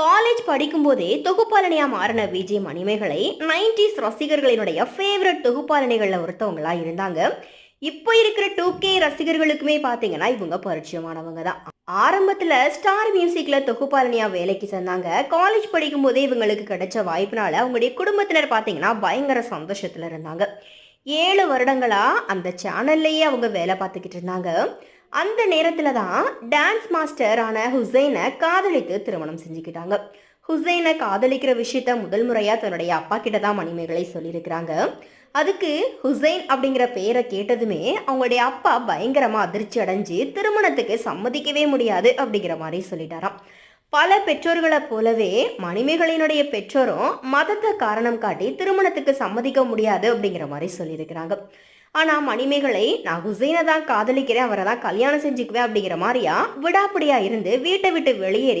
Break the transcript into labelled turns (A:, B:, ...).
A: College படிக்கும்போதே தொகுப்பாளனியா மாறின விஜய் மணிமேகலை நைன்டிஸ் ரசிகர்களினுடைய ஃபேவரட் தொகுப்பாளனிகளில் ஒருத்தவங்களா இருந்தாங்க. இப்போ இருக்கிற டூ கே ரசிகர்களுக்குமே பார்த்தீங்கன்னா இவங்க பரிச்சயமானவங்க தான் ஆரம்பத்தில் ஸ்டார் மியூசிக்கில் தொகுப்பாளனியா வேலைக்கு சேர்ந்தாங்க. காலேஜ் படிக்கும்போதே இவங்களுக்கு கிடைச்ச வாய்ப்பினால அவங்களுடைய குடும்பத்தினர் பார்த்தீங்கன்னா பயங்கர சந்தோஷத்தில் இருந்தாங்க. ஏழு வருடங்களா அந்த சேனல்லையே அவங்க வேலை பார்த்துக்கிட்டு இருந்தாங்க. அந்த நேரத்தில் தான் டான்ஸ் மாஸ்டரான ஹுசைனை காதலித்து திருமணம் செஞ்சுக்கிட்டாங்க. ஹுசைனை காதலிக்கிற விஷயத்த முதல் முறையாக தன்னுடைய அப்பா கிட்ட தான் மணிமேகலை சொல்லியிருக்கிறாங்க. அதுக்கு ஹுசைன் அப்படிங்கிற பேரை கேட்டதுமே அவங்களுடைய அப்பா பயங்கரமாக அதிர்ச்சி அடைஞ்சு திருமணத்துக்கு சம்மதிக்கவே முடியாது அப்படிங்கிற மாதிரி சொல்லிட்டாராம். பல பெற்றோர்களைப் போலவே மணிமேகலையினுடைய பெற்றோரும் மதத்தை காரணம் காட்டி திருமணத்துக்கு சம்மதிக்க முடியாது அப்படிங்கிற மாதிரி சொல்லியிருக்கிறாங்க. ஆனால் மணிமேகலை நான் ஹுசைனை தான் காதலிக்கிறேன் அவரை தான் கல்யாணம் செஞ்சுக்குவேன் அப்படிங்கிற மாதிரியா விடாப்படியாக இருந்து வீட்டை விட்டு வெளியேறி